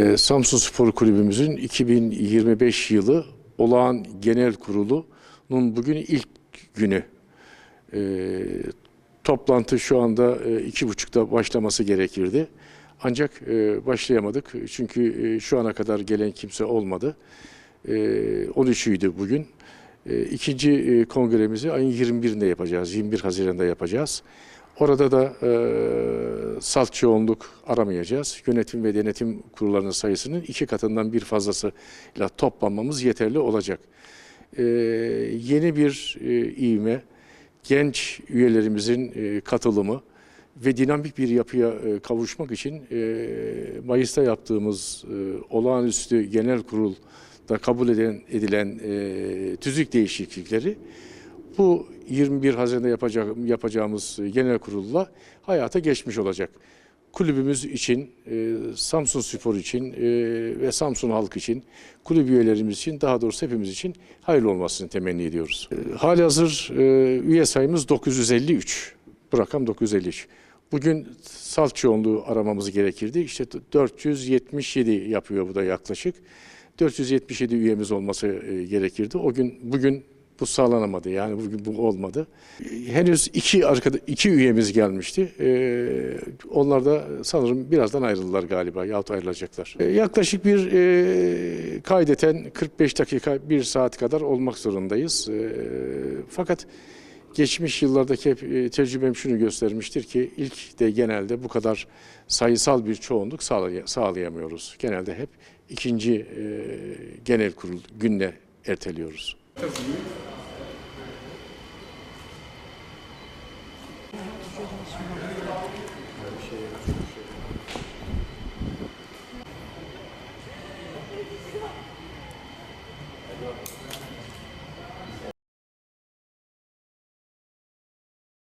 Ee, Samsun Spor Kulübümüzün 2025 yılı olağan genel kurulunun bugün ilk günü. Ee, toplantı şu anda e, iki buçukta başlaması gerekirdi. Ancak e, başlayamadık çünkü e, şu ana kadar gelen kimse olmadı. E, 13'üydü bugün. E, İkinci e, kongremizi ayın 21'inde yapacağız, 21 Haziran'da yapacağız. Orada da e, salt çoğunluk aramayacağız. Yönetim ve denetim kurullarının sayısının iki katından bir fazlasıyla toplanmamız yeterli olacak. E, yeni bir e, ivme, genç üyelerimizin e, katılımı ve dinamik bir yapıya e, kavuşmak için e, Mayıs'ta yaptığımız e, olağanüstü genel kurulda kabul eden, edilen e, tüzük değişiklikleri bu 21 Haziran'da yapacak, yapacağımız genel kurulla hayata geçmiş olacak. Kulübümüz için, e, Samsun Spor için e, ve Samsun halk için, kulüp üyelerimiz için, daha doğrusu hepimiz için hayırlı olmasını temenni ediyoruz. E, Hali hazır e, üye sayımız 953. Bu rakam 953. Bugün salt çoğunluğu aramamız gerekirdi. İşte 477 yapıyor bu da yaklaşık. 477 üyemiz olması e, gerekirdi. O gün bugün bu sağlanamadı. Yani bugün bu olmadı. Henüz iki arkada iki üyemiz gelmişti. E, onlar da sanırım birazdan ayrıldılar galiba yahut ayrılacaklar. E, yaklaşık bir e, kaydeten 45 dakika, bir saat kadar olmak zorundayız. E, fakat geçmiş yıllardaki hep e, tecrübem şunu göstermiştir ki ilk de genelde bu kadar sayısal bir çoğunluk sağlay- sağlayamıyoruz. Genelde hep ikinci e, genel kurul gününe erteliyoruz. Görüşürüz.